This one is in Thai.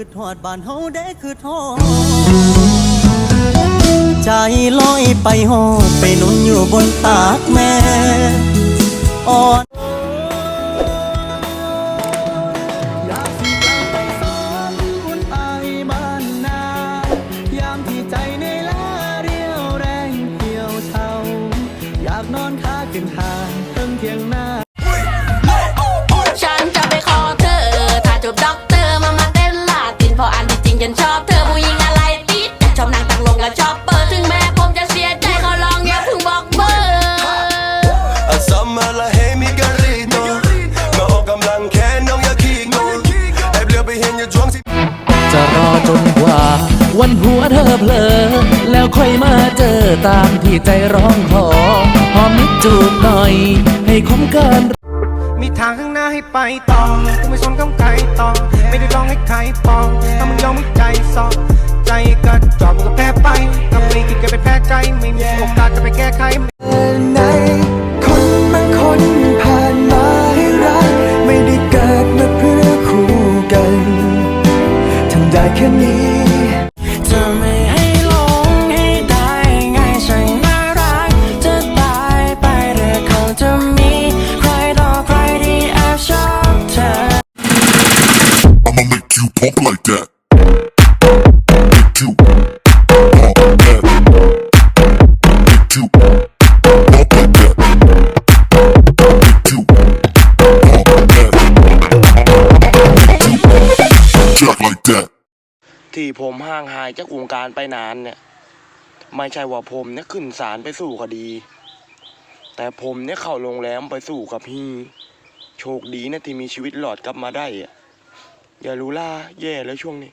คือทอดบ้านเฮาได้คือทอดใจลอยไปหอดไปนุ่นอยู่บนตากแม่อ่อนอยากสิกลับไปสอนคุณอายบ้านนยามที่ใจในลาเรียวแรงเพียวเฉาอยากนอนค้าขึ้นทางเพิ่งเทียงหน้า จริงฉันชอบเธอผู้หญิงอะไรปิดชอบนั่งตักลงกับชอบเปิดถึงแม้ผมจะเสียใจขอลองอย่าเพิ่งบอกเบอร์ Asamma la hej mi garito มาออกกำลังแค่น้องอย่าขี้งงแอบเลี้ยวไปเห็นอยู่ช่วงสิจะรอจนกว่า วันหัวเธอเพลอ แล้วค่อยมาเจอตามที่ใจร้องขอหอมนิดจูบหน่อย ให้คมเกินมีทางข้างหน้าให้ไปต่อกูไม่สนคำ ใจก็จอบมึงก็แพ้ไปถ้าไม่คิดก็เป็นแพ้ใจไม่มีโอกาสจะไปแก้ไขในคนบางคนผ่านมาให้รัก ไม่ได้เกิดมาเพื่อคู่กันทำได้แค่นี้จะไม่ให้หลงให้ได้ไงฉันน่ารัก จะตายไปหรือเขาจะมี ใครต่อใครที่แอบชอบเธอ I'ma make you pump like that. ที่ผมห่างหายจากวงการไปนานเนี่ย ไม่ใช่ว่าผมเนี่ยขึ้นศาลไปสู่คดี แต่ผมเนี่ยเข้าโรงแรมไปสู่กับพี่ โชคดีนะที่มีชีวิตหลอดกลับมาได้อะอย่ารู้ล่าแย่แล้วช่วงนี้